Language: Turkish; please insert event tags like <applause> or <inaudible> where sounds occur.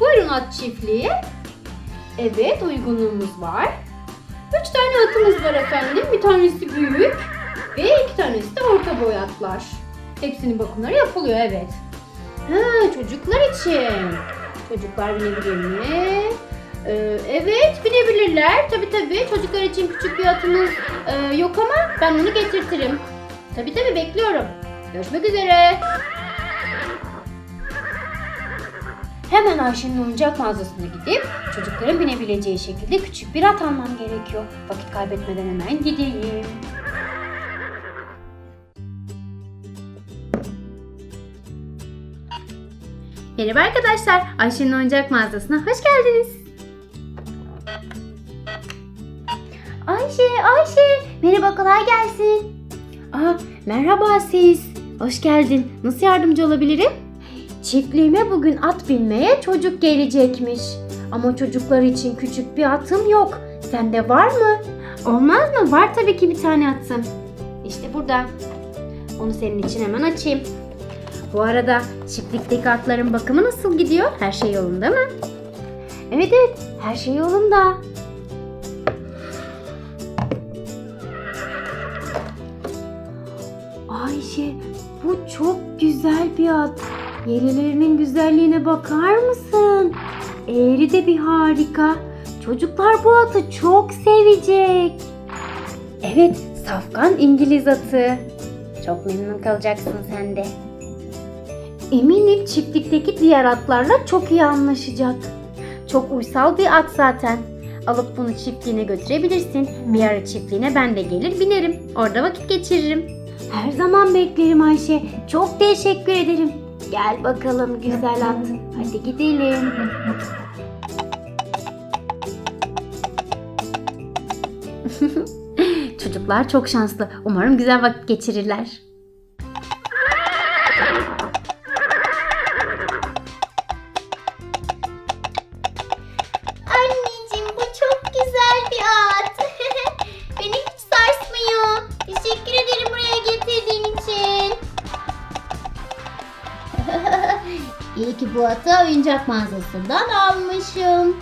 Buyurun at çiftliği. Evet uygunluğumuz var. Üç tane atımız var efendim. Bir tanesi büyük ve iki tanesi de orta boy atlar. Hepsinin bakımları yapılıyor evet. Ha, çocuklar için. Çocuklar binebilir mi? Ee, evet binebilirler. Tabi tabi çocuklar için küçük bir atımız e, yok ama ben onu getirtirim. Tabi tabi bekliyorum. Görüşmek üzere. Hemen Ayşe'nin oyuncak mağazasına gidip çocukların binebileceği şekilde küçük bir at almam gerekiyor. Vakit kaybetmeden hemen gideyim. Merhaba arkadaşlar. Ayşe'nin oyuncak mağazasına hoş geldiniz. Ayşe, Ayşe. Merhaba, kolay gelsin. Aa, merhaba siz. Hoş geldin. Nasıl yardımcı olabilirim? Çiftliğime bugün at binmeye çocuk gelecekmiş. Ama çocuklar için küçük bir atım yok. Sende var mı? Olmaz mı? Var tabii ki bir tane atım. İşte burada. Onu senin için hemen açayım. Bu arada çiftlikteki atların bakımı nasıl gidiyor? Her şey yolunda mı? Evet evet her şey yolunda. Ayşe bu çok güzel bir at. Yerilerinin güzelliğine bakar mısın? Eğri de bir harika. Çocuklar bu atı çok sevecek. Evet, safkan İngiliz atı. Çok memnun kalacaksın sen de. Eminim çiftlikteki diğer atlarla çok iyi anlaşacak. Çok uysal bir at zaten. Alıp bunu çiftliğine götürebilirsin. Bir ara çiftliğine ben de gelir binerim. Orada vakit geçiririm. Her zaman beklerim Ayşe. Çok teşekkür ederim. Gel bakalım güzel at. Hadi gidelim. <laughs> Çocuklar çok şanslı. Umarım güzel vakit geçirirler. İyi ki bu atı oyuncak mağazasından almışım.